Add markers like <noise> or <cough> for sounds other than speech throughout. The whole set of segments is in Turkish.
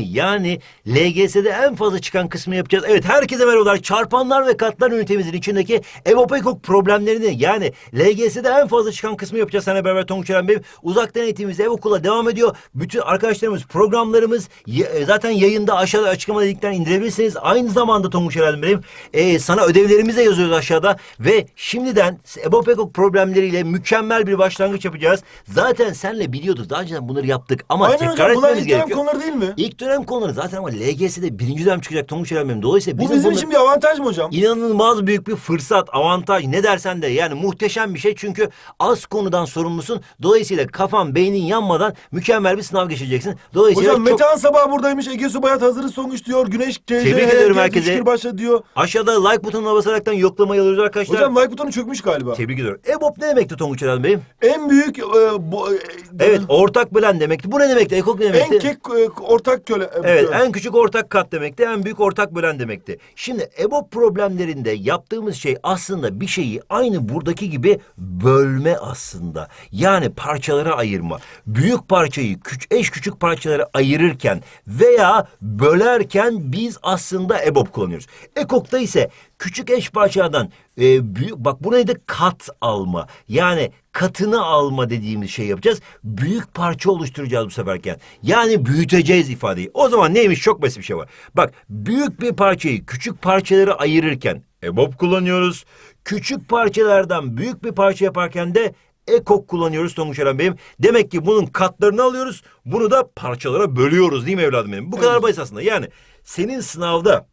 Yani LGS'de en fazla çıkan kısmı yapacağız. Evet herkese merhabalar. Çarpanlar ve katlar ünitemizin içindeki evopekok problemlerini yani LGS'de en fazla çıkan kısmı yapacağız. Sana beraber Tonguç Bey. Uzaktan eğitimimiz ev okula devam ediyor. Bütün arkadaşlarımız programlarımız e, zaten yayında aşağıda açıklama linkten indirebilirsiniz. Aynı zamanda Tonguç Eren Bey'im e, sana ödevlerimizi de yazıyoruz aşağıda ve şimdiden evopekok problemleriyle mükemmel bir başlangıç yapacağız. Zaten senle biliyorduk. Daha önceden bunları yaptık ama Aynen tekrar hocam bunlar etmemiz ilk dönem gerekiyor. konuları değil mi? İlk dönem konuları zaten ama LGS'de birinci dönem çıkacak Tonguç Bey'im. Dolayısıyla Bu bizim, için bir avantaj mı hocam? İnanılmaz büyük bir fırsat, avantaj ne dersen de yani muhteşem bir şey. Çünkü az konudan sorumlusun. Dolayısıyla kafan, beynin yanmadan mükemmel bir sınav geçireceksin. Dolayısıyla Hocam çok... Metehan sabah buradaymış. Ege Subayat hazırız sonuç diyor. Güneş CC. Tebrik ediyorum herkese. başla diyor. Aşağıda like butonuna basaraktan yoklamayı alıyoruz arkadaşlar. Hocam like butonu çökmüş galiba. Tebrik ediyorum. EBOB ne demekti Tonguç Eren Bey'im? En büyük e, bu, e, Evet, ortak bölen demekti. Bu ne demekti? Ekok ne demekti? en kek e, ortak köle. E, Evet en küçük ortak kat demekti. En büyük ortak bölen demekti. Şimdi EBOB problemlerinde yaptığımız şey aslında bir şeyi aynı buradaki gibi bölme aslında. Yani parçalara ayırma. Büyük parçayı küç eş küçük parçalara ayırırken veya bölerken biz aslında EBOB kullanıyoruz. EKOK'ta ise küçük eş parçalardan e, büyük bak bu neydi kat alma. Yani katını alma dediğimiz şey yapacağız. Büyük parça oluşturacağız bu seferken. Yani büyüteceğiz ifadeyi. O zaman neymiş çok basit bir şey var. Bak büyük bir parçayı küçük parçalara ayırırken EBOB kullanıyoruz. Küçük parçalardan büyük bir parça yaparken de ekok kullanıyoruz Tonguç Eren Bey'im. Demek ki bunun katlarını alıyoruz. Bunu da parçalara bölüyoruz değil mi evladım benim? Bu kadar basit aslında. Yani senin sınavda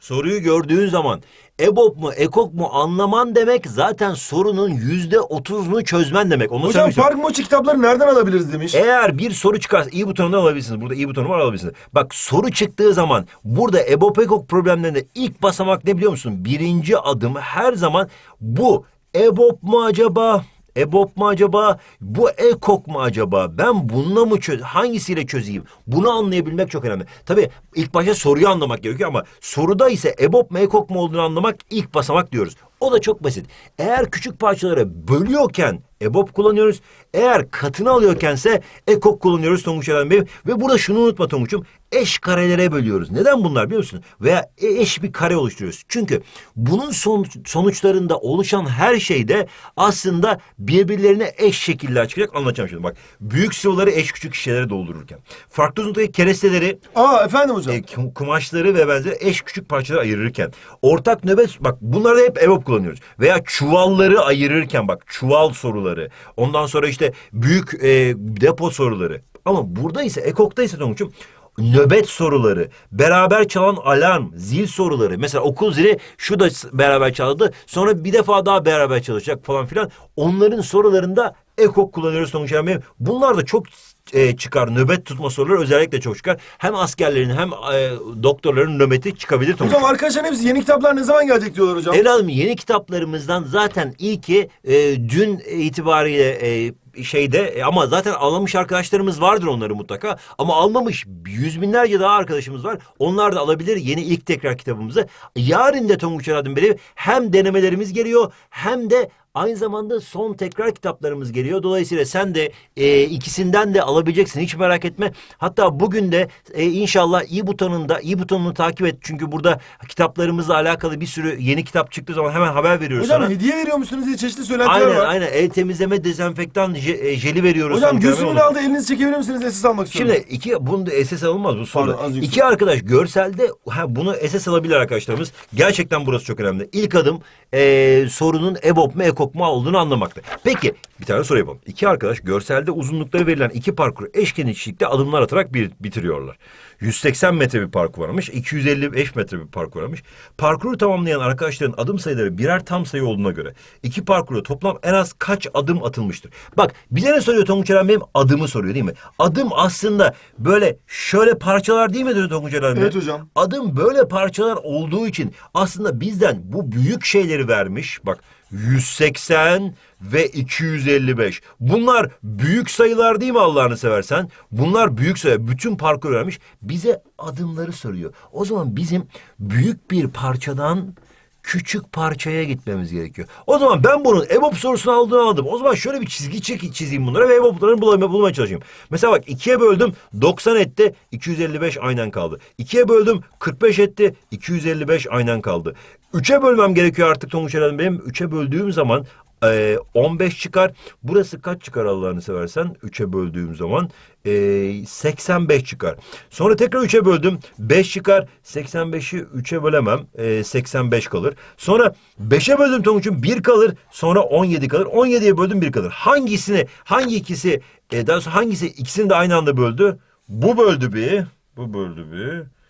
soruyu gördüğün zaman EBOB mu ekok mu anlaman demek zaten sorunun yüzde otuzunu çözmen demek. Onu Hocam. Park Moçi kitapları nereden alabiliriz demiş. Eğer bir soru çıkarsa iyi butonundan alabilirsiniz. Burada iyi butonu var alabilirsiniz. Bak soru çıktığı zaman burada EBOB ekok problemlerinde ilk basamak ne biliyor musun? Birinci adım her zaman bu EBOB mu acaba? EBOB mu acaba? Bu ekok mu acaba? Ben bununla mı çöz hangisiyle çözeyim? Bunu anlayabilmek çok önemli. Tabii ilk başta soruyu anlamak gerekiyor ama soruda ise EBOB mu ekok mu olduğunu anlamak ilk basamak diyoruz. O da çok basit. Eğer küçük parçalara bölüyorken EBOB kullanıyoruz. Eğer katını alıyorkense ekok kullanıyoruz Tonguç Eren Bey. Ve burada şunu unutma Tonguç'um. Eş karelere bölüyoruz. Neden bunlar biliyor musun? Veya e- eş bir kare oluşturuyoruz. Çünkü bunun sonuç, sonuçlarında oluşan her şeyde aslında birbirlerine eş şekiller çıkacak. Anlatacağım şimdi bak. Büyük sıvıları eş küçük şişelere doldururken. Farklı uzunluktaki keresteleri Aa efendim hocam. e, kum- kumaşları ve benzeri eş küçük parçalara ayırırken ortak nöbet bak bunlarda hep EBOB kullanıyoruz. Veya çuvalları ayırırken bak çuval soruları. Ondan sonra işte büyük e, depo soruları. Ama burada ise ekokta ise Tonguç'um nöbet soruları, beraber çalan alarm, zil soruları. Mesela okul zili şu da beraber çaldı. Sonra bir defa daha beraber çalışacak falan filan. Onların sorularında ekok kullanıyoruz Bey. Bunlar da çok e, çıkar. Nöbet tutma soruları özellikle çok çıkar. Hem askerlerin hem e, doktorların nöbeti çıkabilir. Hocam arkadaşların hepsi yeni kitaplar ne zaman gelecek diyorlar hocam. Evladım yeni kitaplarımızdan zaten ilki e, dün itibariyle e, şeyde e, ama zaten almamış arkadaşlarımız vardır onları mutlaka ama almamış yüz binlerce daha arkadaşımız var. Onlar da alabilir yeni ilk tekrar kitabımızı. Yarın da Tonguç Aradın beri hem denemelerimiz geliyor hem de Aynı zamanda son tekrar kitaplarımız geliyor. Dolayısıyla sen de e, ikisinden de alabileceksin. Hiç merak etme. Hatta bugün de e, inşallah i butonunda i butonunu takip et. Çünkü burada kitaplarımızla alakalı bir sürü yeni kitap çıktığı zaman hemen haber veriyoruz Hocam sana. hediye veriyor musunuz diye çeşitli söylentiler Aynen var. aynen el temizleme dezenfektan je- e, jeli veriyoruz. Hocam sana. gözümün aldı elinizi çekebilir misiniz? Esas almak istiyorum. Şimdi iki bunu da SS alınmaz bu soruda. Pardon, az yüksek. İki arkadaş görselde ha, bunu SS alabilir arkadaşlarımız. Gerçekten burası çok önemli. İlk adım eee, sorunun EBOB mu EKOK mu olduğunu anlamaktı. Peki bir tane soru yapalım. İki arkadaş görselde uzunlukları verilen iki parkuru eşkenar adımlar atarak bir, bitiriyorlar. 180 metre bir parkur varmış. 255 metre bir parkur varmış. Parkuru tamamlayan arkadaşların adım sayıları birer tam sayı olduğuna göre iki parkuru toplam en az kaç adım atılmıştır? Bak bize ne soruyor Tonguç Eren benim adımı soruyor değil mi? Adım aslında böyle şöyle parçalar değil mi diyor Tonguç Eren? Evet hocam. Adım böyle parçalar olduğu için aslında bizden bu büyük şeyleri vermiş. Bak 180 ve 255. Bunlar büyük sayılar değil mi Allah'ını seversen? Bunlar büyük sayı. Bütün parkur vermiş. Bize adımları soruyor. O zaman bizim büyük bir parçadan küçük parçaya gitmemiz gerekiyor. O zaman ben bunun EBOB sorusunu aldığını aldım. O zaman şöyle bir çizgi çek, çizeyim bunlara ve EBOB'larını bulmaya, bulmaya çalışayım. Mesela bak ikiye böldüm 90 etti 255 aynen kaldı. İkiye böldüm 45 etti 255 aynen kaldı. Üçe bölmem gerekiyor artık Tonguç Eren benim. Üçe böldüğüm zaman ee, 15 çıkar. Burası kaç çıkar Allah'ını seversen? 3'e böldüğüm zaman ee, 85 çıkar. Sonra tekrar 3'e böldüm. 5 çıkar. 85'i 3'e bölemem. Ee, 85 kalır. Sonra 5'e böldüm Tonguç'um 1 kalır. Sonra 17 kalır. 17'ye böldüm 1 kalır. Hangisini, hangi ikisi, e, daha sonra hangisi ikisini de aynı anda böldü? Bu böldü bir. Bu böldü bir.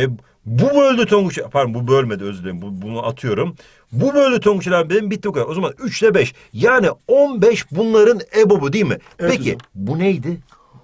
E, bu böldü Tonguç. Pardon bu bölmedi özür dilerim. Bu, bunu atıyorum. Bu böldü Tonguç abi benim bitti o kadar. O zaman 3 ile 5. Yani 15 bunların EBOB'u değil mi? Evet Peki hocam. bu neydi?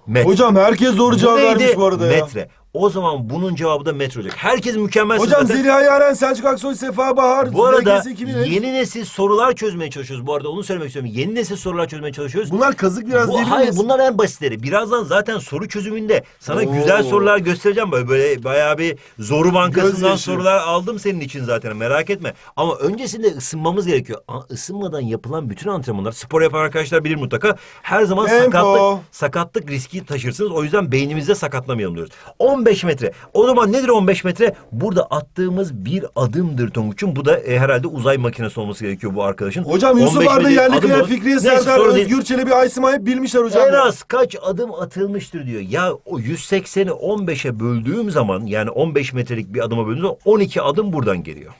Metre. Hocam herkes doğru Bu cevap neydi? vermiş bu arada ya. Metre. O zaman bunun cevabı da metre olacak. Herkes mükemmel Hocam zaten. Zeliha Yaren, Selçuk Aksoy, Sefa Bahar. Bu arada LGS 2000. yeni nesil sorular çözmeye çalışıyoruz. Bu arada onu söylemek istiyorum. Yeni nesil sorular çözmeye çalışıyoruz. Bunlar kazık biraz Bu, diyebilir hayır miyiz? bunlar en basitleri. Birazdan zaten soru çözümünde sana Oo. güzel sorular göstereceğim. Böyle, böyle bayağı bir zoru bankasından Gözyaşı. sorular aldım senin için zaten merak etme. Ama öncesinde ısınmamız gerekiyor. Aa, ısınmadan yapılan bütün antrenmanlar spor yapan arkadaşlar bilir mutlaka. Her zaman Tempo. sakatlık, sakatlık riski taşırsınız. O yüzden beynimizde sakatlamayalım diyoruz. 15 metre. O zaman nedir 15 metre? Burada attığımız bir adımdır Tonguç'um. Bu da e, herhalde uzay makinesi olması gerekiyor bu arkadaşın. Hocam Yusuf 15 Arda, metre Yerli adım olur. Fikriye Neyse, Serdar, sorun değil. Özgür Çelebi, Aysima hep bilmişler hocam. En ya. az kaç adım atılmıştır diyor. Ya o 180'i 15'e böldüğüm zaman yani 15 metrelik bir adıma böldüğüm zaman 12 adım buradan geliyor.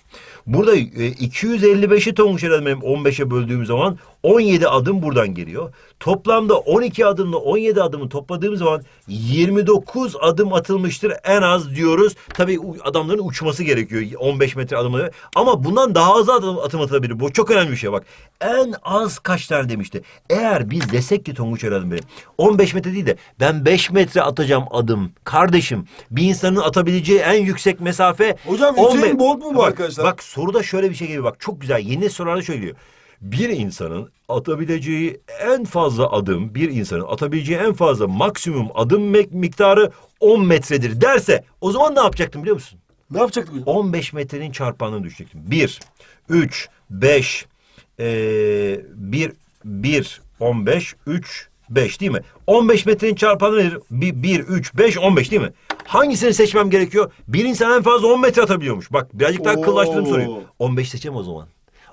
Burada e, 255'i Tonguç Eren benim 15'e böldüğüm zaman 17 adım buradan geliyor. Toplamda 12 adımla 17 adımı topladığım zaman 29 adım atılmıştır en az diyoruz. Tabii adamların uçması gerekiyor 15 metre adımı. Ama bundan daha az adım atım atılabilir. Bu çok önemli bir şey bak. En az kaç tane demişti. Eğer biz desek ki Tonguç Eren Bey 15 metre değil de ben 5 metre atacağım adım. Kardeşim bir insanın atabileceği en yüksek mesafe Hocam 15 Hüseyin Bolt mu bu Bak, arkadaşlar? Bak soruda şöyle bir şey geliyor bak çok güzel yeni sorularda şöyle geliyor. Bir insanın atabileceği en fazla adım, bir insanın atabileceği en fazla maksimum adım miktarı 10 metredir derse o zaman ne yapacaktım biliyor musun? Ne yapacaktık hocam? 15 metrenin çarpanını düşecektim. 1, 3, 5, 1, 1, 15, 3, 5 değil mi? 15 metrenin çarpanı nedir? 1, 3, 5, 15 değil mi? Hangisini seçmem gerekiyor? Bir insan en fazla 10 metre atabiliyormuş. Bak birazcık daha Oo. kıllaştırdım soruyu. 15 seçemem o zaman.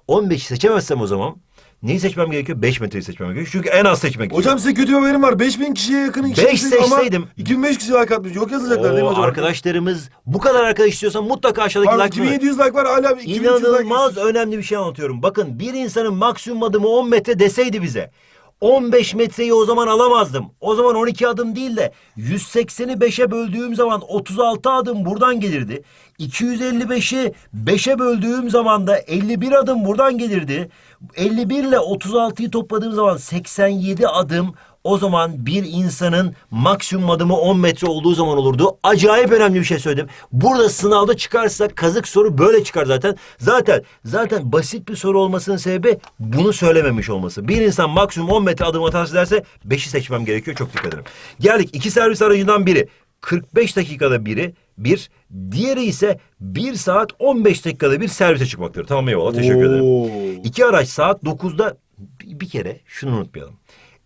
15'i seçemezsem o zaman neyi seçmem gerekiyor? 5 metreyi seçmem gerekiyor. Çünkü en az seçmek Hocam size kötü haberim var. 5000 kişiye yakın kişi Beş izledi ama seçseydim- 2005 kişi like atmış. Yok yazacaklar değil mi Oo, hocam? arkadaşlarımız bu kadar arkadaş istiyorsan mutlaka aşağıdaki Pardon, like 2700 like var hala 2300 like İnanılmaz önemli bir şey anlatıyorum. Bakın bir insanın maksimum adımı 10 metre deseydi bize. 15 metreyi o zaman alamazdım. O zaman 12 adım değil de 180'i 5'e böldüğüm zaman 36 adım buradan gelirdi. 255'i 5'e böldüğüm zaman da 51 adım buradan gelirdi. 51 ile 36'yı topladığım zaman 87 adım o zaman bir insanın maksimum adımı 10 metre olduğu zaman olurdu. Acayip önemli bir şey söyledim. Burada sınavda çıkarsa kazık soru böyle çıkar zaten. Zaten zaten basit bir soru olmasının sebebi bunu söylememiş olması. Bir insan maksimum 10 metre adım atarsa derse 5'i seçmem gerekiyor. Çok dikkat edin. Geldik iki servis aracından biri 45 dakikada biri bir, diğeri ise 1 saat 15 dakikada bir servise çıkmaktır. Tamam eyvallah teşekkür ederim. Oo. İki araç saat 9'da bir bir kere şunu unutmayalım.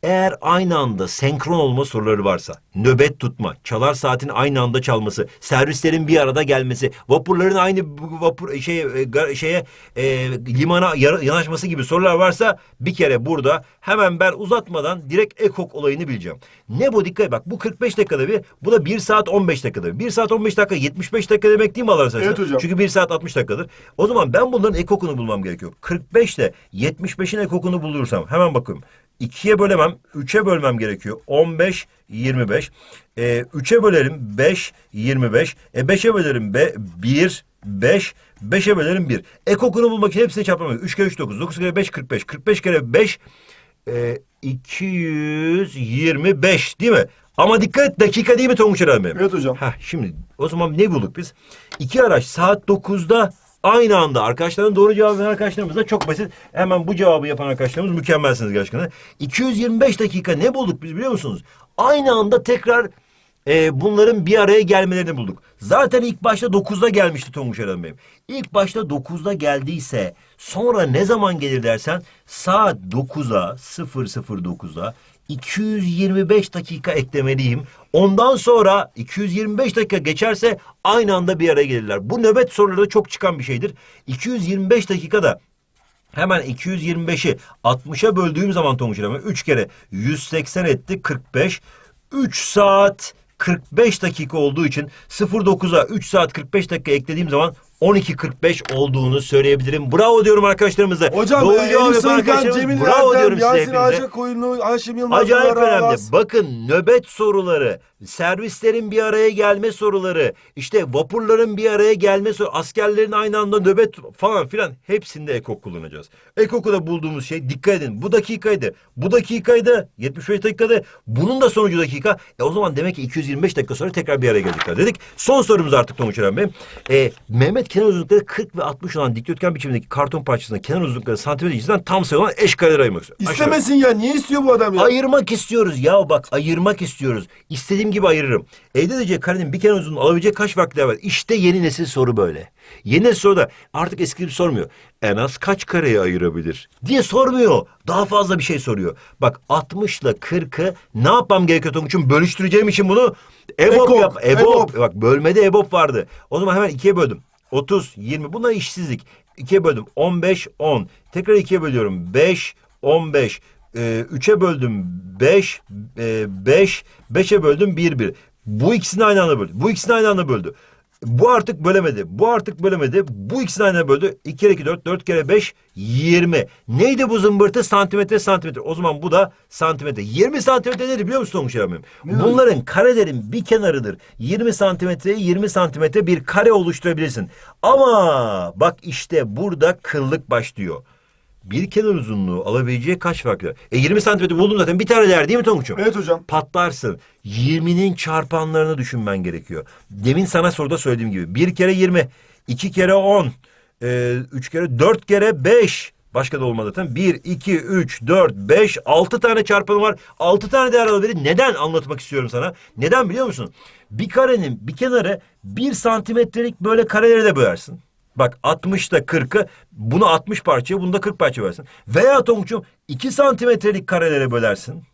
Eğer aynı anda senkron olma soruları varsa, nöbet tutma, çalar saatin aynı anda çalması, servislerin bir arada gelmesi, vapurların aynı vapur e, gar- şeye e, limana yanaşması gibi sorular varsa bir kere burada hemen ben uzatmadan direkt ekok olayını bileceğim. Ne bu dikkat et, bak bu 45 dakikada bir, bu da 1 saat 15 dakikada bir. 1 saat 15 dakika 75 dakika demek değil mi Allah razı olsun? Evet hocam. Çünkü 1 saat 60 dakikadır. O zaman ben bunların ekokunu bulmam gerekiyor. 45 ile 75'in ekokunu bulursam hemen bakıyorum. 2'ye bölemem, 3'e bölmem gerekiyor. 15, 25. Ee, 3'e bölerim 5, 25. E 5'e bölerim be, 1, 5. 5'e bölerim 1. Ekokunu bulmak için hepsini çarpmam. 3 kere 3 9, 9 kere 5 45. 45 kere 5 e, 225 değil mi? Ama dikkat et dakika değil mi Tonguç Eren Bey? Evet hocam. Heh, şimdi o zaman ne bulduk biz? İki araç saat 9'da aynı anda arkadaşların doğru cevabı veren arkadaşlarımız da çok basit. Hemen bu cevabı yapan arkadaşlarımız mükemmelsiniz gerçekten. 225 dakika ne bulduk biz biliyor musunuz? Aynı anda tekrar e, bunların bir araya gelmelerini bulduk. Zaten ilk başta 9'da gelmişti Tonguç Eren Bey. İlk başta 9'da geldiyse sonra ne zaman gelir dersen saat 9'a 009'a 225 dakika eklemeliyim. Ondan sonra 225 dakika geçerse aynı anda bir araya gelirler. Bu nöbet soruları çok çıkan bir şeydir. 225 dakikada Hemen 225'i 60'a böldüğüm zaman Tonguç Hanım 3 kere 180 etti 45. 3 saat 45 dakika olduğu için 09'a 3 saat 45 dakika eklediğim zaman 12.45 olduğunu söyleyebilirim. Bravo diyorum arkadaşlarımıza. Hocam Doğru e, cevap Elif Sarıkan, Cemil bravo Ertem, diyorum size hepinize. Ağaçakoyunlu, Haşim Yılmaz, Acayip Ömer önemli. Aras. Bakın nöbet soruları, servislerin bir araya gelme soruları, işte vapurların bir araya gelme soruları, askerlerin aynı anda nöbet falan filan hepsinde ekok kullanacağız. Ekoku'da bulduğumuz şey dikkat edin. Bu dakikaydı. Bu dakikaydı. 75 dakikada. Bunun da sonucu dakika. E o zaman demek ki 225 dakika sonra tekrar bir araya gelecekler dedik. Son sorumuz artık Tonguç Eren Bey. E, Mehmet kenar uzunlukları 40 ve 60 olan dikdörtgen biçimindeki karton parçasının kenar uzunlukları santimetre cinsinden tam sayı olan eş kareler ayırmak istiyor. İstemesin ya. Niye istiyor bu adam ya? Ayırmak istiyoruz ya bak ayırmak istiyoruz. İstediğim gibi ayırırım. Elde edeceği karenin bir kenar uzunluğunu alabilecek kaç değer var? İşte yeni nesil soru böyle. Yeni nesil soruda artık eski gibi sormuyor. En az kaç kareyi ayırabilir diye sormuyor. Daha fazla bir şey soruyor. Bak 60 ile 40'ı ne yapmam gerekiyor Tonguç'um? Bölüştüreceğim için bunu EBOB Ekok, yap. EBOB. EBOB. Bak bölmede EBOB vardı. O zaman hemen ikiye böldüm. 30, 20. Bunlar işsizlik. İkiye böldüm. 15, 10. Tekrar ikiye bölüyorum. 5, 15. Ee, üçe böldüm 5, 5, 5'e böldüm 1, 1. Bu ikisini aynı anda böldü. Bu ikisini aynı anda böldü. Bu artık bölemedi. Bu artık bölemedi. Bu ikisini aynı böldü. 2 kere 2 4, 4 kere 5 20. Neydi bu zımbırtı? Santimetre santimetre. O zaman bu da santimetre. 20 santimetre nedir biliyor musun Tonguç Ermem? Bunların karelerin bir kenarıdır. 20 santimetreye 20 santimetre bir kare oluşturabilirsin. Ama bak işte burada kıllık başlıyor. Bir kenar uzunluğu alabileceği kaç farklı? E 20 santimetre buldum zaten bir tane değer değil mi Tonguç'um? Evet hocam. patlarsın. 20'nin çarpanlarını düşünmen gerekiyor. Demin sana soruda söylediğim gibi. Bir kere 20, iki kere 10, e, üç kere, dört kere 5. Başka da olmadı zaten. 1, 2, 3, 4, 5, 6 tane çarpanı var. 6 tane değer alabilir. Neden anlatmak istiyorum sana? Neden biliyor musun? Bir karenin bir kenarı 1 santimetrelik böyle karelere de bölersin. Bak 60'ta 40'ı bunu 60 parçaya bunu da 40 parça versin. Veya Tonguç'um 2 santimetrelik karelere bölersin.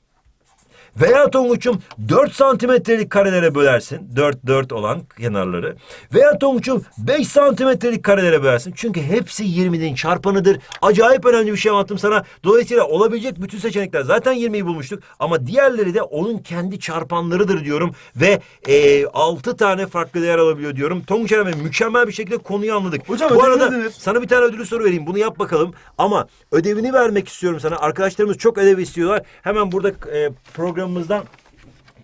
Veya Tonguç'um 4 santimetrelik karelere bölersin. 4 4 olan kenarları. Veya Tonguç'um 5 santimetrelik karelere bölersin. Çünkü hepsi 20'nin çarpanıdır. Acayip önemli bir şey anlattım sana. Dolayısıyla olabilecek bütün seçenekler zaten 20'yi bulmuştuk. Ama diğerleri de onun kendi çarpanlarıdır diyorum. Ve e, 6 tane farklı değer alabiliyor diyorum. Tonguç Eren mükemmel bir şekilde konuyu anladık. Hocam, Bu arada nedir? sana bir tane ödülü soru vereyim. Bunu yap bakalım. Ama ödevini vermek istiyorum sana. Arkadaşlarımız çok ödev istiyorlar. Hemen burada e, programımızdan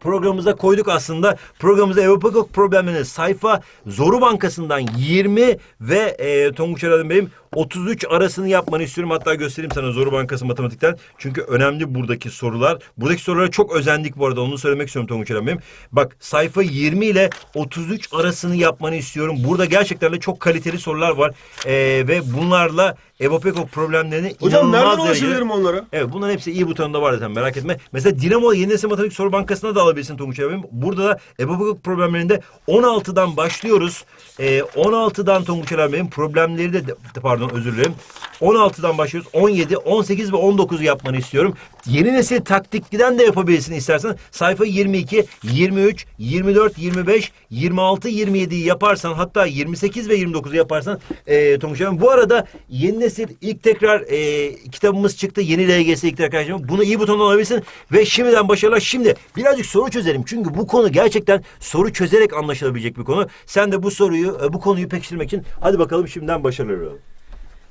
programımıza koyduk aslında. Programımıza Evapakok problemlerine sayfa Zoru Bankası'ndan 20 ve e, Tonguç Aradım benim 33 arasını yapmanı istiyorum. Hatta göstereyim sana Zoru Bankası matematikten. Çünkü önemli buradaki sorular. Buradaki sorulara çok özendik bu arada. Onu söylemek istiyorum Tonguç Aradım benim. Bak sayfa 20 ile 33 arasını yapmanı istiyorum. Burada gerçekten de çok kaliteli sorular var. E, ve bunlarla Evapakok problemlerini Hocam nereden derecede- ulaşabilirim onlara? Evet bunların hepsi iyi butonunda var zaten merak etme. Mesela Dinamo Yeni Nesil Matematik Soru Bankası'na da alabilirsin Tonguç abim. Burada da EBOBOK problemlerinde 16'dan başlıyoruz. Ee, 16'dan Tonguç abim problemleri de pardon özür dilerim. 16'dan başlıyoruz. 17, 18 ve 19'u yapmanı istiyorum. Yeni nesil taktikliden de yapabilirsin istersen. Sayfa 22, 23, 24, 25, 26, 27'yi yaparsan hatta 28 ve 29'u yaparsan e, Tonguç. Bu arada yeni nesil ilk tekrar e, kitabımız çıktı. Yeni LGS ilk tekrar. Bunu iyi butondan alabilirsin ve şimdiden başarılar. Şimdi birazcık soru çözelim. Çünkü bu konu gerçekten soru çözerek anlaşılabilecek bir konu. Sen de bu soruyu, bu konuyu pekiştirmek için hadi bakalım şimdiden başarılar.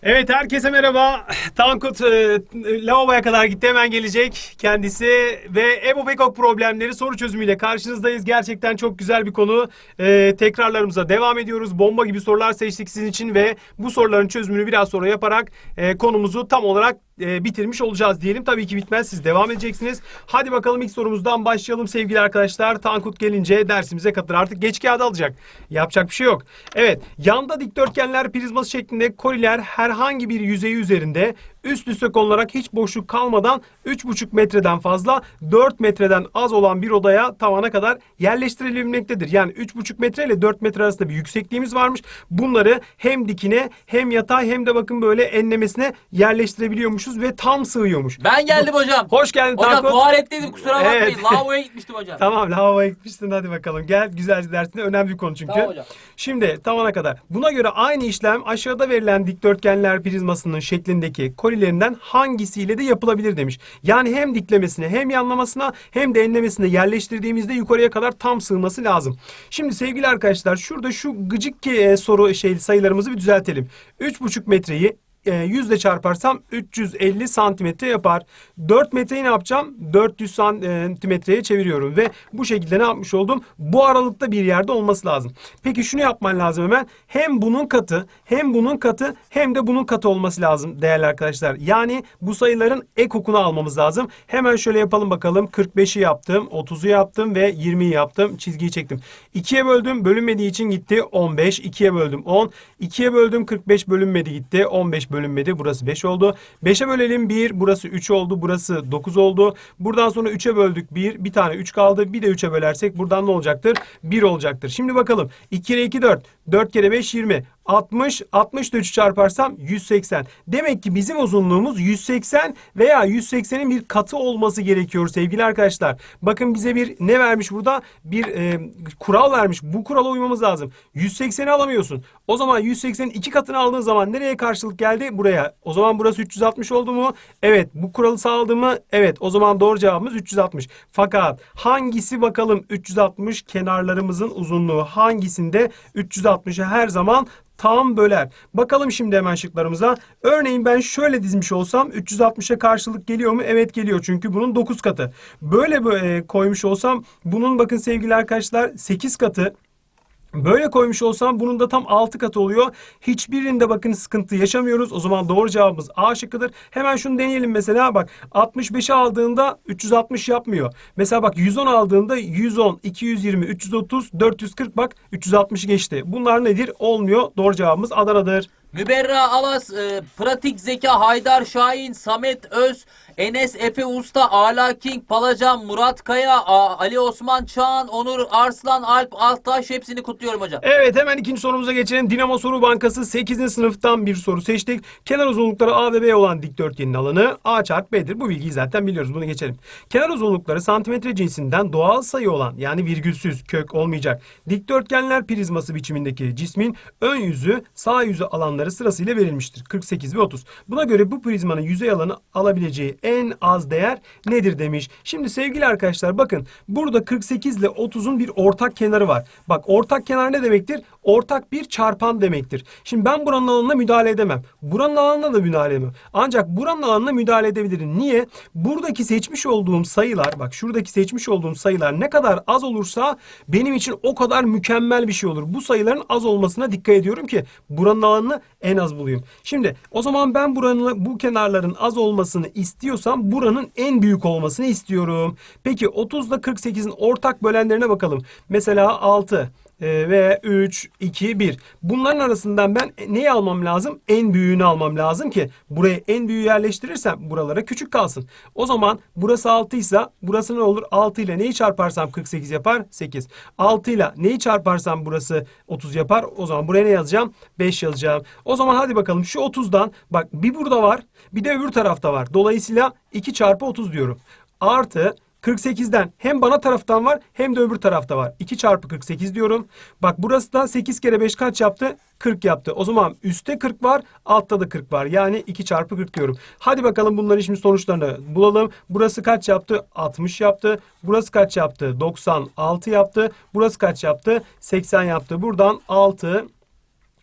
Evet herkese merhaba. Tankut e, lavaboya kadar gitti hemen gelecek kendisi ve Ebo Pekok problemleri soru çözümüyle karşınızdayız. Gerçekten çok güzel bir konu. E, tekrarlarımıza devam ediyoruz. Bomba gibi sorular seçtik sizin için ve bu soruların çözümünü biraz sonra yaparak e, konumuzu tam olarak e, bitirmiş olacağız diyelim. Tabii ki bitmez siz devam edeceksiniz. Hadi bakalım ilk sorumuzdan başlayalım sevgili arkadaşlar. Tankut gelince dersimize katılır. Artık geç kağıdı alacak. Yapacak bir şey yok. Evet yanda dikdörtgenler prizması şeklinde koliler herhangi bir yüzeyi üzerinde üst üste konularak hiç boşluk kalmadan 3,5 metreden fazla 4 metreden az olan bir odaya tavana kadar yerleştirilebilmektedir. Yani 3,5 metre ile 4 metre arasında bir yüksekliğimiz varmış. Bunları hem dikine hem yatay hem de bakın böyle enlemesine yerleştirebiliyormuşuz ve tam sığıyormuş. Ben geldim hocam. Hoş geldin Hocam Tankut. tuvaletteydim kusura bakmayın. Evet. Lavaboya gitmiştim hocam. <laughs> Tamam lavaboya gitmişsin hadi bakalım. Gel güzel dersinde önemli bir konu çünkü. Tamam hocam. Şimdi tavana kadar. Buna göre aynı işlem aşağıda verilen dikdörtgenler prizmasının şeklindeki kolilerinden hangisiyle de yapılabilir demiş. Yani hem diklemesine hem yanlamasına hem de enlemesine yerleştirdiğimizde yukarıya kadar tam sığması lazım. Şimdi sevgili arkadaşlar şurada şu gıcık e, soru şey sayılarımızı bir düzeltelim. 3,5 metreyi e, yüzle çarparsam 350 santimetre yapar. 4 metreyi ne yapacağım? 400 santimetreye çeviriyorum ve bu şekilde ne yapmış oldum? Bu aralıkta bir yerde olması lazım. Peki şunu yapman lazım hemen. Hem bunun katı hem bunun katı hem de bunun katı olması lazım değerli arkadaşlar. Yani bu sayıların ekokunu almamız lazım. Hemen şöyle yapalım bakalım. 45'i yaptım, 30'u yaptım ve 20'yi yaptım. Çizgiyi çektim. 2'ye böldüm. Bölünmediği için gitti 15. 2'ye böldüm 10. 2'ye böldüm 45 bölünmedi gitti. 15 bölünmedi. Burası 5 oldu. 5'e bölelim 1. Burası 3 oldu. Burası 9 oldu. Buradan sonra 3'e böldük 1. Bir tane 3 kaldı. Bir de 3'e bölersek buradan ne olacaktır? 1 olacaktır. Şimdi bakalım. 2 kere 2 4. 4 kere 5 20. 60, 60 ile 3'ü çarparsam 180. Demek ki bizim uzunluğumuz 180 veya 180'in bir katı olması gerekiyor sevgili arkadaşlar. Bakın bize bir ne vermiş burada? Bir e, kural vermiş. Bu kurala uymamız lazım. 180'i alamıyorsun. O zaman 180'in iki katını aldığın zaman nereye karşılık geldi? Buraya. O zaman burası 360 oldu mu? Evet. Bu kuralı sağladı mı? Evet. O zaman doğru cevabımız 360. Fakat hangisi bakalım 360 kenarlarımızın uzunluğu hangisinde 360'ı her zaman tam böler. Bakalım şimdi hemen şıklarımıza. Örneğin ben şöyle dizmiş olsam 360'a karşılık geliyor mu? Evet geliyor çünkü bunun 9 katı. Böyle böyle koymuş olsam bunun bakın sevgili arkadaşlar 8 katı. Böyle koymuş olsam bunun da tam 6 katı oluyor. Hiçbirinde bakın sıkıntı yaşamıyoruz. O zaman doğru cevabımız A şıkkıdır. Hemen şunu deneyelim mesela bak 65'i aldığında 360 yapmıyor. Mesela bak 110 aldığında 110, 220, 330, 440 bak 360 geçti. Bunlar nedir? Olmuyor. Doğru cevabımız Adana'dır. Müberra Alas, e, Pratik Zeka, Haydar Şahin, Samet Öz, Enes Efe Usta, Ala King, Palacan, Murat Kaya, Ali Osman Çağan, Onur Arslan, Alp Altaş hepsini kutluyorum hocam. Evet hemen ikinci sorumuza geçelim. Dinamo Soru Bankası 8. sınıftan bir soru seçtik. Kenar uzunlukları A ve B olan dikdörtgenin alanı A çarpı B'dir. Bu bilgiyi zaten biliyoruz. Bunu geçelim. Kenar uzunlukları santimetre cinsinden doğal sayı olan yani virgülsüz kök olmayacak. Dikdörtgenler prizması biçimindeki cismin ön yüzü sağ yüzü alanları sırasıyla verilmiştir. 48 ve 30. Buna göre bu prizmanın yüzey alanı alabileceği en az değer nedir demiş. Şimdi sevgili arkadaşlar bakın burada 48 ile 30'un bir ortak kenarı var. Bak ortak kenar ne demektir? Ortak bir çarpan demektir. Şimdi ben buranın alanına müdahale edemem. Buranın alanına da müdahale edemem. Ancak buranın alanına müdahale edebilirim. Niye? Buradaki seçmiş olduğum sayılar bak şuradaki seçmiş olduğum sayılar ne kadar az olursa benim için o kadar mükemmel bir şey olur. Bu sayıların az olmasına dikkat ediyorum ki buranın alanını en az bulayım. Şimdi o zaman ben buranın bu kenarların az olmasını istiyorsam buranın en büyük olmasını istiyorum. Peki 30 ile 48'in ortak bölenlerine bakalım. Mesela 6 e, ve 3, 2, 1. Bunların arasından ben neyi almam lazım? En büyüğünü almam lazım ki buraya en büyüğü yerleştirirsem buralara küçük kalsın. O zaman burası 6 ise burası ne olur? 6 ile neyi çarparsam 48 yapar? 8. 6 ile neyi çarparsam burası 30 yapar? O zaman buraya ne yazacağım? 5 yazacağım. O zaman hadi bakalım şu 30'dan bak bir burada var bir de öbür tarafta var. Dolayısıyla 2 çarpı 30 diyorum. Artı 48'den hem bana taraftan var hem de öbür tarafta var. 2 çarpı 48 diyorum. Bak burası da 8 kere 5 kaç yaptı? 40 yaptı. O zaman üstte 40 var, altta da 40 var. Yani 2 çarpı 40 diyorum. Hadi bakalım bunların şimdi sonuçlarını bulalım. Burası kaç yaptı? 60 yaptı. Burası kaç yaptı? 96 yaptı. Burası kaç yaptı? 80 yaptı. Buradan 6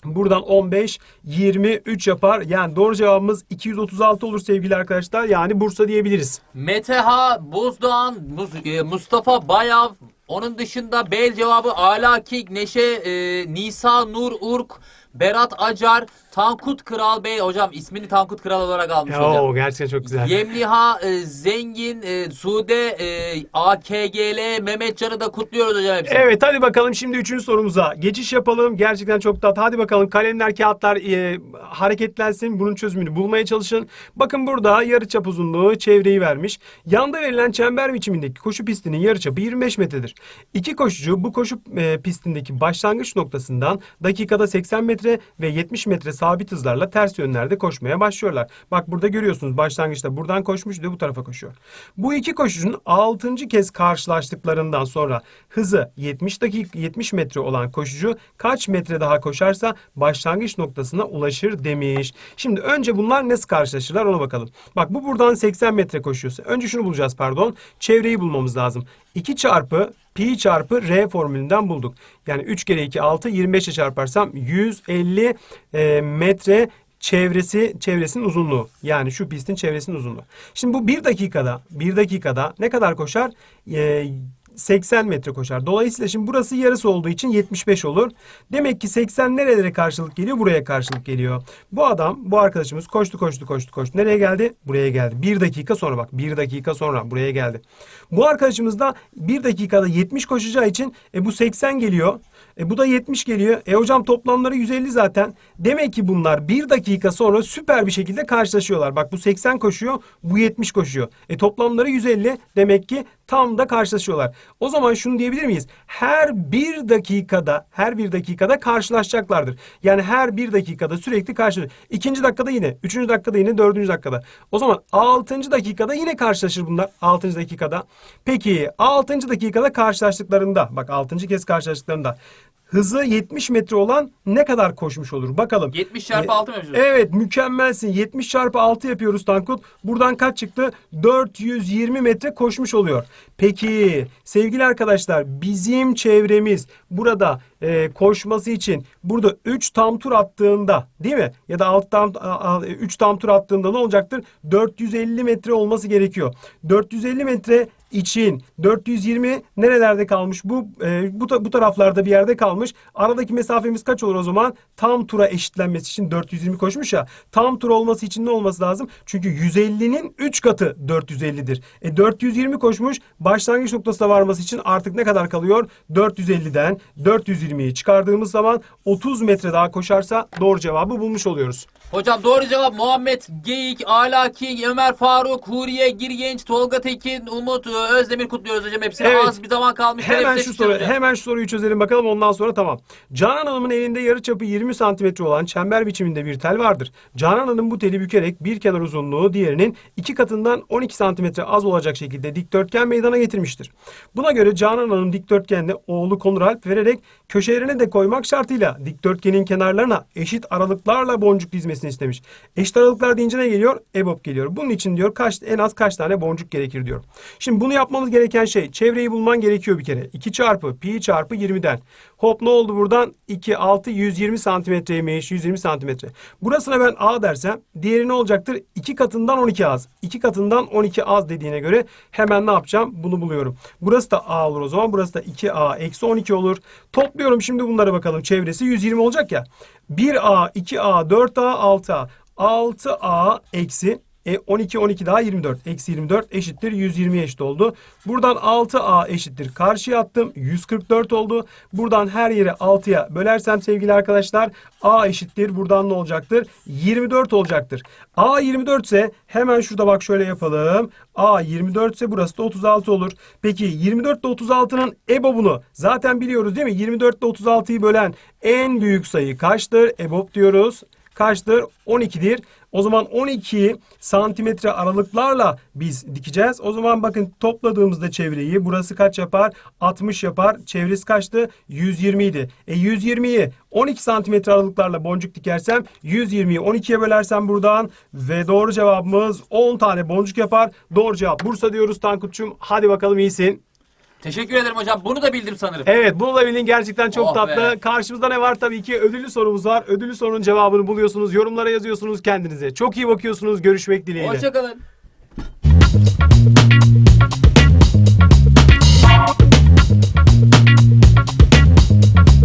Buradan 15, 23 yapar. Yani doğru cevabımız 236 olur sevgili arkadaşlar. Yani Bursa diyebiliriz. Meteha Bozdoğan, Mus- e, Mustafa Bayav, onun dışında B cevabı Ala King, Neşe, e, Nisa Nur Urk, Berat Acar, Tankut Kral Bey hocam ismini Tankut Kral olarak almış hocam. Oo, gerçekten çok güzel. Yemliha, e, Zengin, e, Sude, e, AKGL, Mehmetcan'ı da kutluyoruz hocam hepsini. Evet hadi bakalım şimdi üçüncü sorumuza geçiş yapalım. Gerçekten çok tatlı. Hadi bakalım kalemler, kağıtlar e, hareketlensin. Bunun çözümünü bulmaya çalışın. Bakın burada yarıçap uzunluğu çevreyi vermiş. Yanda verilen çember biçimindeki koşu pistinin yarıçapı 25 metredir. İki koşucu bu koşu e, pistindeki başlangıç noktasından dakikada 80 metre ve 70 metre sabit hızlarla ters yönlerde koşmaya başlıyorlar. Bak burada görüyorsunuz başlangıçta buradan koşmuş ve bu tarafa koşuyor. Bu iki koşucunun 6. kez karşılaştıklarından sonra hızı 70 dakika 70 metre olan koşucu kaç metre daha koşarsa başlangıç noktasına ulaşır demiş. Şimdi önce bunlar nasıl karşılaşırlar ona bakalım. Bak bu buradan 80 metre koşuyorsa önce şunu bulacağız pardon. Çevreyi bulmamız lazım. 2 çarpı pi çarpı r formülünden bulduk. Yani 3 kere 2 6 25'e çarparsam 150 e, metre çevresi çevresinin uzunluğu. Yani şu pistin çevresinin uzunluğu. Şimdi bu bir dakikada bir dakikada ne kadar koşar? Ee, 80 metre koşar. Dolayısıyla şimdi burası yarısı olduğu için 75 olur. Demek ki 80 nerelere karşılık geliyor? Buraya karşılık geliyor. Bu adam, bu arkadaşımız koştu koştu koştu koştu. Nereye geldi? Buraya geldi. Bir dakika sonra bak. Bir dakika sonra buraya geldi. Bu arkadaşımız da bir dakikada 70 koşacağı için e, bu 80 geliyor. E, bu da 70 geliyor. E hocam toplamları 150 zaten. Demek ki bunlar bir dakika sonra süper bir şekilde karşılaşıyorlar. Bak bu 80 koşuyor, bu 70 koşuyor. E toplamları 150. Demek ki tam da karşılaşıyorlar. O zaman şunu diyebilir miyiz? Her bir dakikada, her bir dakikada karşılaşacaklardır. Yani her bir dakikada sürekli karşı. İkinci dakikada yine, üçüncü dakikada yine, dördüncü dakikada. O zaman altıncı dakikada yine karşılaşır bunlar. Altıncı dakikada. Peki altıncı dakikada karşılaştıklarında, bak altıncı kez karşılaştıklarında hızı 70 metre olan ne kadar koşmuş olur? Bakalım. 70 çarpı E, 6 mı yapıyoruz? Evet mükemmelsin. 70 çarpı 6 yapıyoruz Tankut. Buradan kaç çıktı? 420 metre koşmuş oluyor. Peki sevgili arkadaşlar bizim çevremiz burada e, koşması için burada 3 tam tur attığında değil mi? Ya da 6 tam 3 tam tur attığında ne olacaktır? 450 metre olması gerekiyor. 450 metre için 420 nerelerde kalmış? Bu e, bu ta- bu taraflarda bir yerde kalmış. Aradaki mesafemiz kaç olur o zaman? Tam tura eşitlenmesi için 420 koşmuş ya. Tam tur olması için ne olması lazım? Çünkü 150'nin 3 katı 450'dir. E 420 koşmuş. Başlangıç noktasına varması için artık ne kadar kalıyor? 450'den 420'yi çıkardığımız zaman 30 metre daha koşarsa doğru cevabı bulmuş oluyoruz. Hocam doğru cevap Muhammed Geyik, Ala King, Ömer Faruk, Huriye Girgenç, Tolga Tekin, Umut Özdemir kutluyoruz hocam hepsine. Evet. Az bir zaman kalmış. Hemen şu soru, hocam. hemen şu soruyu çözelim bakalım ondan sonra tamam. Canan Hanım'ın elinde yarıçapı 20 santimetre olan çember biçiminde bir tel vardır. Canan Hanım bu teli bükerek bir kenar uzunluğu diğerinin iki katından 12 santimetre az olacak şekilde dikdörtgen meydana getirmiştir. Buna göre Canan Hanım dikdörtgende oğlu Konur Alp vererek köşelerine de koymak şartıyla dikdörtgenin kenarlarına eşit aralıklarla boncuk dizmesini istemiş. Eşit aralıklar deyince ne geliyor? EBOB geliyor. Bunun için diyor kaç en az kaç tane boncuk gerekir diyor. Şimdi bunu yapmamız gereken şey çevreyi bulman gerekiyor bir kere. 2 çarpı pi çarpı 20'den. Hop ne oldu buradan? 2, 6, 120 santimetreymiş. 120 santimetre. Burasına ben A dersem diğeri ne olacaktır? 2 katından 12 az. 2 katından 12 az dediğine göre hemen ne yapacağım? Bunu buluyorum. Burası da A olur o zaman. Burası da 2A eksi 12 olur. Topluyorum şimdi bunlara bakalım. Çevresi 120 olacak ya. 1A, 2A, 4A, 6A. 6A eksi e 12 12 daha 24. Eksi 24 eşittir 120 eşit oldu. Buradan 6A eşittir. Karşıya attım. 144 oldu. Buradan her yere 6'ya bölersem sevgili arkadaşlar A eşittir. Buradan ne olacaktır? 24 olacaktır. A 24 ise hemen şurada bak şöyle yapalım. A 24 ise burası da 36 olur. Peki 24 ile 36'nın EBOB'unu zaten biliyoruz değil mi? 24 ile 36'yı bölen en büyük sayı kaçtır? EBOB diyoruz kaçtır? 12'dir. O zaman 12 santimetre aralıklarla biz dikeceğiz. O zaman bakın topladığımızda çevreyi burası kaç yapar? 60 yapar. Çevresi kaçtı? 120 idi. E 120'yi 12 santimetre aralıklarla boncuk dikersem 120'yi 12'ye bölersem buradan ve doğru cevabımız 10 tane boncuk yapar. Doğru cevap Bursa diyoruz Tankut'cum. Hadi bakalım iyisin. Teşekkür ederim hocam. Bunu da bildim sanırım. Evet bunu da bilin gerçekten çok Oh tatlı. be. Karşımızda ne var? Tabii ki ödüllü sorumuz var. Ödüllü sorunun cevabını buluyorsunuz. Yorumlara yazıyorsunuz kendinize. Çok iyi bakıyorsunuz. Görüşmek dileğiyle. Hoşçakalın.